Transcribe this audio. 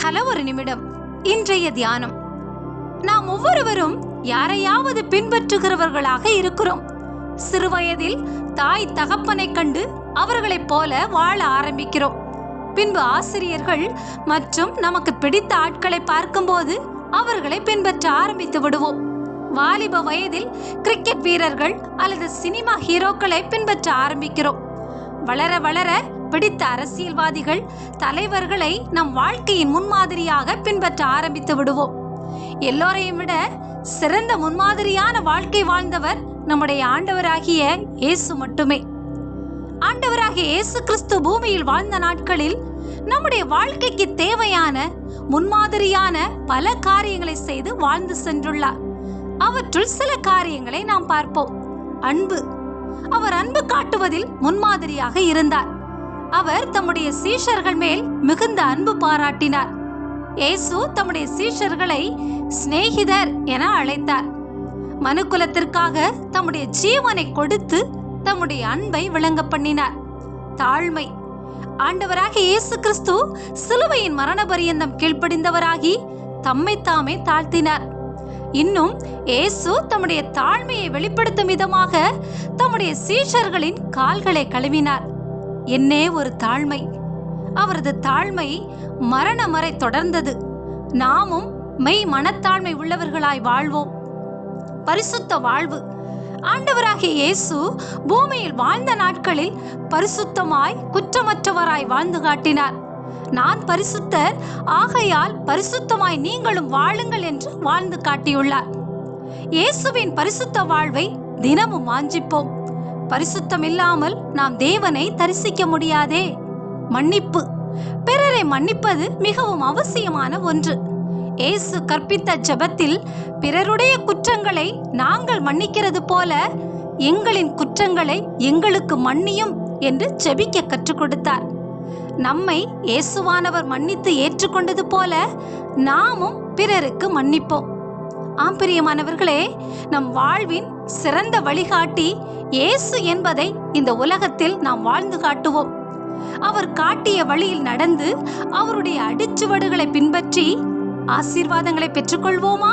Hello ஒரு நிமிடம். இன்றைய தியானம். நாம் ஒவ்வொருவரும் யாரையாவது பின்பற்றுகிறவர்களாக இருக்கிறோம். சிறுவயதில் தாய் தகப்பனை கண்டு அவர்களைப் போல வாழ ஆரம்பிக்கிறோம். பின்பு ஆசிரியர்கள் மற்றும் நமக்கு பிடித்த ஆட்களை பார்க்கும்போது அவர்களை பின்பற்ற ஆரம்பித்து விடுவோம். வாலிப வயதில் கிரிக்கெட் வீரர்கள் அல்லது சினிமா ஹீரோக்களை பின்பற்ற ஆரம்பிக்கிறோம். வளர வளர பிடித்த அரசியல்வாதிகள் தலைவர்களை நம் வாழ்க்கையின் முன்மாதிரியாக பின்பற்ற ஆரம்பித்து விடுவோம். எல்லோரையும் விட சிறந்த முன்மாதிரியான வாழ்க்கை வாழ்ந்தவர் நம்முடைய ஆண்டவராகிய இயேசு மட்டுமே. ஆண்டவராகிய இயேசு கிறிஸ்து பூமியில் வாழ்ந்த நாட்களில் நம்முடைய வாழ்க்கைக்கு தேவையான முன்மாதிரியான பல காரியங்களை செய்து வாழ்ந்து சென்றுள்ளார். அவற்றுள் சில காரியங்களை நாம் பார்ப்போம். அன்பு. அவர் அன்பு காட்டுவதில் முன்மாதிரியாக இருந்தார். அவர் தம்முடைய சீஷர்கள் மேல் மிகுந்த அன்பு பாராட்டினார். இயேசு தம்முடைய சீஷர்களை சிநேகிதர் என அழைத்தார். மனுக்குலத்திற்காக தம்முடைய ஜீவனை கொடுத்து தம்முடைய அன்பை விளங்க பண்ணினார். தாழ்மை. ஆண்டவராக இயேசு கிறிஸ்து சிலுவையின் மரண பரியந்தம் கீழ்ப்படிந்தவராகி தம்மை தாமே தாழ்த்தினார். இன்னும் இயேசு தம்முடைய தாழ்மையை வெளிப்படுத்தும் விதமாக தம்முடைய சீஷர்களின் கால்களை கழுவினார். என்னே ஒரு தாழ்மை. அவரது தாழ்மை மரணம் வரை தொடர்ந்தது. நாமும் மெய் மனத்தாழ்மை உள்ளவர்களாய் வாழ்வோம். பரிசுத்த வாழ்வு. ஆண்டவராகிய இயேசு பூமியில் வாழ்ந்த நாட்களில் பரிசுத்தமாய் குற்றமற்றவராய் வாழ்ந்து காட்டினார். நான் பரிசுத்தர் ஆகையால் பரிசுத்தமாய் நீங்களும் வாழுங்கள் என்று வாழ்ந்து காட்டியுள்ளார். இயேசுவின் பரிசுத்த வாழ்வை தினமும் வாஞ்சிப்போம். பரிசுத்தம் இல்லாமல் நாம் தேவனை தரிசிக்க முடியாதே. மன்னிப்பு. பிறரை மன்னிப்பது மிகவும் அவசியமான ஒன்று. இயேசு கற்பித்த ஜெபத்தில் பிறருடைய குற்றங்களை நாங்கள் மன்னிக்கிறது போல எங்களின் குற்றங்களை எங்களுக்கு மன்னியும் என்று செபிக்க கற்றுக் கொடுத்தார். நம்மை இயேசுவானவர் மன்னித்து ஏற்றுக்கொண்டது போல நாமும் பிறருக்கு மன்னிப்போம். ஆம் பிரியமானவர்களே நம் வாழ்வின் சிறந்த வழிகாட்டி இயேசு என்பதை இந்த உலகத்தில் நாம் வாழ்ந்து காட்டுவோம். அவர் காட்டிய வழியில் நடந்து அவருடைய அடிச்சுவடுகளை பின்பற்றி ஆசீர்வாதங்களை பெற்றுக்கொள்வோமா?